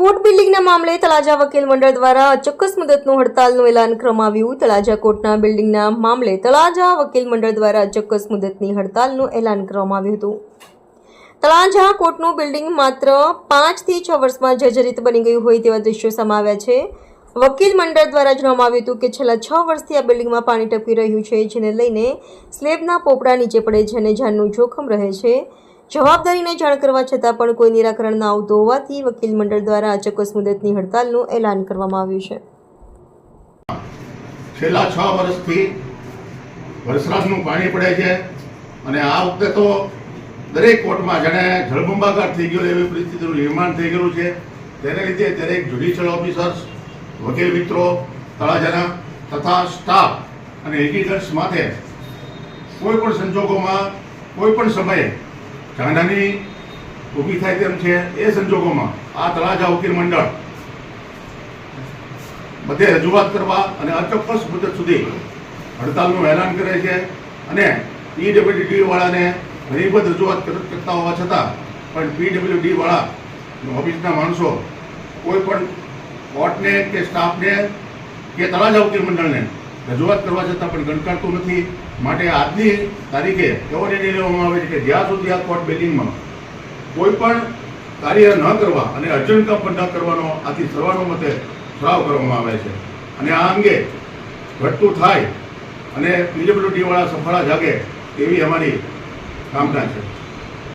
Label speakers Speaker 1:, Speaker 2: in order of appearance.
Speaker 1: Court બિલ્ડિંગના મામલે તળાજા વકીલ મંડળ દ્વારા અચોક્કસ મુદતનું હડતાલનું એલાન કરવામાં તળાજા કોર્ટના બિલ્ડિંગના મામલે તળાજા વકીલ મંડળ દ્વારા અચોક્કસ મુદતની હડતાલનું એલાન કરવામાં આવ્યું હતું. તળાજા કોર્ટનું બિલ્ડિંગ માત્ર પાંચથી છ વર્ષમાં જર્જરિત બની ગયું હોય તેવા દ્રશ્યો સમાવ્યા છે. વકીલ મંડળ દ્વારા જણાવવામાં આવ્યું હતું કે છેલ્લા છ વર્ષથી આ બિલ્ડિંગમાં પાણી ટપકી રહ્યું છે, જેને લઈને સ્લેબના પોપડા નીચે પડે છે અને જાનનું જોખમ રહે છે. જવાબદારીને જાણ કરવા છતાં પણ કોઈ નિરાકરણ ન આવતું હોવાથી વકીલ મંડળ દ્વારા અચોક્કસ મુદતની હડતાલનું એલાન કરવામાં આવ્યું છે.
Speaker 2: છેલ્લા છ વર્ષથી વરસાદનું પાણી પડે છે અને આ વખતે તો દરેક કોર્ટમાં જાણે જળબંબાકાર થઈ ગયો એવી પરિસ્થિતિનું નિર્માણ થઈ ગયેલું છે. તેને લીધે દરેક જ્યુડિશિયલ ઓફિસર્સ વકીલ મિત્રો, તળાજાના તથા સ્ટાફ અને એડિટર્સ માટે કોઈ પણ સંજોગોમાં કોઈ પણ સમયે જાનહાની ઊભી થાય તેમ છે એ સંજોગોમાં આ તળાજા વકીલ મંડળ બધે રજૂઆત કરવા અને અચોક્કસ મુદત સુધી હડતાલનું એલાન કરે છે અને પીડબ્લ્યુડી વાળાને ઘણી બધી રજૂઆત કર- કરતા હોવા છતાં પણ પીડબ્લ્યુડી વાળા ઓફિસના માણસો કોઈ પણ કોર્ટને કે સ્ટાફને કે તળાજા વકીલ મંડળને રજૂઆત કરવા છતાં પણ ગણકારતું નથી. માટે આજની તારીખે એવો નિર્ણય લેવામાં આવે છે કે જ્યાં સુધી આ કોર્ટ બિલ્ડિંગમાં કોઈ પણ કાર્ય ન કરવા અને અર્જન્ટ કામ પણ ન કરવાનો આથી સર્વાનુમતે ઠરાવ કરવામાં આવે છે. અને આ અંગે ઘટતું થાય અને પીડબ્લ્યુડી વાળા સફળા જાગે એવી અમારી કામના છે.